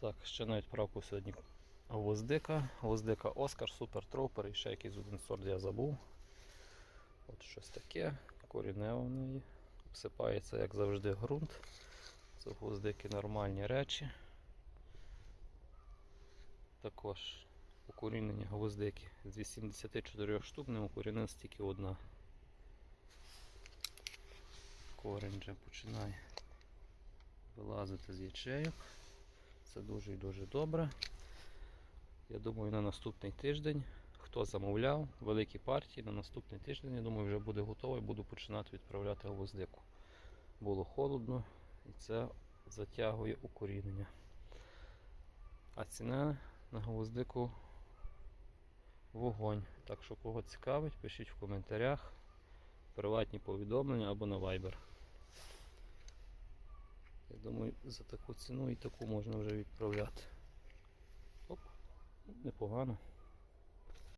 Так, ще на відправку сьогодні гвоздика. Гвоздика Оскар, Супер Тропер і ще якийсь один сорт я забув. От щось таке. Корінево в неї. Обсипається, як завжди, ґрунт. Це гвоздики нормальні речі. Також укорінення гвоздики з 84 штук, не укорінена тільки одна. Корінь вже починає вилазити з ячеїв. Це дуже і дуже добре. Я думаю, на наступний тиждень, хто замовляв великі партії, на наступний тиждень, я думаю, вже буде готовий, буду починати відправляти гвоздику. Було холодно і це затягує укорінення. А ціна на гвоздику вогонь. Так що кого цікавить, пишіть в коментарях приватні повідомлення або на Viber. Думаю, за таку ціну і таку можна вже відправляти. Оп, непогано.